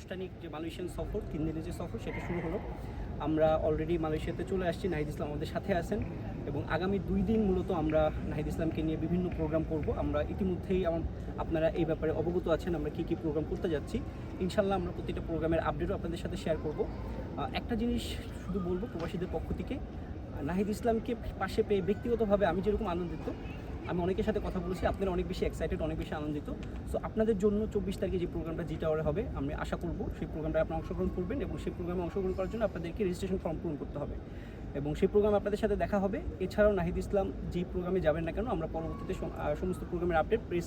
আনুষ্ঠানিক যে মালয়েশিয়ান সফর, তিন দিনের যে সফর, সেটা শুরু হলো। আমরা অলরেডি মালয়েশিয়াতে চলে আসছি, নাহিদ ইসলাম আমাদের সাথে আছেন। এবং আগামী দুই দিন মূলত আমরা নাহিদ ইসলামকে নিয়ে বিভিন্ন প্রোগ্রাম করব। আমরা ইতিমধ্যেই আপনারা এই ব্যাপারে অবগত আছেন, আমরা কী কী প্রোগ্রাম করতে যাচ্ছি। ইনশাল্লাহ আমরা প্রতিটা প্রোগ্রামের আপডেটও আপনাদের সাথে শেয়ার করব। একটা জিনিস শুধু বলব প্রবাসীদের পক্ষ থেকে, নাহিদ ইসলামকে পাশে পেয়ে ব্যক্তিগতভাবে আমি যেরকম আনন্দিত আমি অনেকের সাথে কথা বলেছি, আপনারা অনেক বেশি এক্সাইটেড অনেক বেশি আনন্দিত। সো আপনাদের জন্য চব্বিশ তারিখে যে প্রোগ্রামটা জি টাওয়ারে হবে, আমি আশা করব সেই প্রোগ্রামটা আপনারা অংশগ্রহণ করবেন এবং সেই প্রোগ্রামে অংশগ্রহণ করার জন্য আপনাদেরকে রেজিস্ট্রেশন ফর্ম পূরণ করতে হবে। এবং সেই প্রোগ্রাম আপনাদের সাথে দেখা হবে। এছাড়াও নাহিদ ইসলাম যেই প্রোগ্রামে যাবেন না কেন, আমরা পরবর্তীতে সমস্ত প্রোগ্রামের আপডেট প্রেস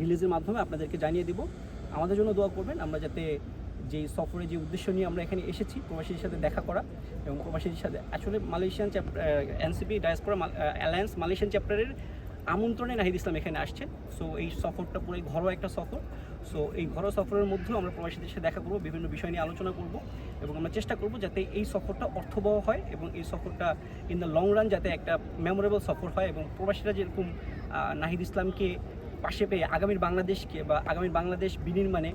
রিলিজের মাধ্যমে আপনাদেরকে জানিয়ে দেব। আমাদের জন্য দোয়া করবেন, আমরা যাতে যে সফরে যে উদ্দেশ্য নিয়ে আমরা এখানে এসেছি, প্রবাসীদের সাথে দেখা করা এবং প্রবাসীদের সাথে আসলে Malaysian chapter NCP diaspora alliance Malaysian চ্যাপ্টারের আমন্ত্রণে নাহিদ ইসলাম এখানে আসছেন সো এই সফরটা পুরো ঘরোয়া একটা সফর। সো এই ঘরোয়া সফরের মধ্যেও আমরা প্রবাসীদের সাথে দেখা করব, বিভিন্ন বিষয় নিয়ে আলোচনা করব এবং আমরা চেষ্টা করব যাতে এই সফরটা অর্থবহ হয় এবং এই সফরটা ইন দ্য লং রান যাতে একটা মেমোরেবল সফর হয় এবং প্রবাসীরা যেরকম নাহিদ ইসলামকে পাশে পেয়ে আগামীর বাংলাদেশকে বা আগামীর বাংলাদেশ বিনির্মাণে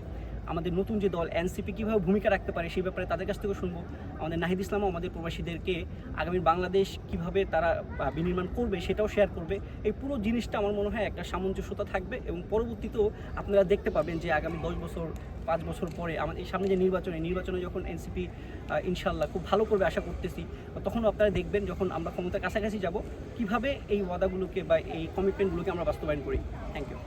আমাদের নতুন যে দল এনসিপি কীভাবে ভূমিকা রাখতে পারে সেই ব্যাপারে তাদের কাছ থেকে শুনব। আমাদের নাহিদ ইসলামও আমাদের প্রবাসীদেরকে আগামী বাংলাদেশ কীভাবে তারা বিনির্মাণ করবে সেটাও শেয়ার করবে। এই পুরো জিনিসটা আমার মনে হয় একটা সামঞ্জস্যতা থাকবে এবং পরবর্তীতেও আপনারা দেখতে পাবেন যে আগামী দশ বছর, পাঁচ বছর পরে আমাদের এই সামনে যে নির্বাচনে নির্বাচনে যখন এনসিপি ইনশাল্লাহ খুব ভালো করবে আশা করতেছি, তখন আপনারা দেখবেন যখন আমরা ক্ষমতার কাছাকাছি যাব, কীভাবে এই ওয়াদাগুলোকে বা এই কমিটমেন্টগুলোকে আমরা বাস্তবায়ন করি। Thank you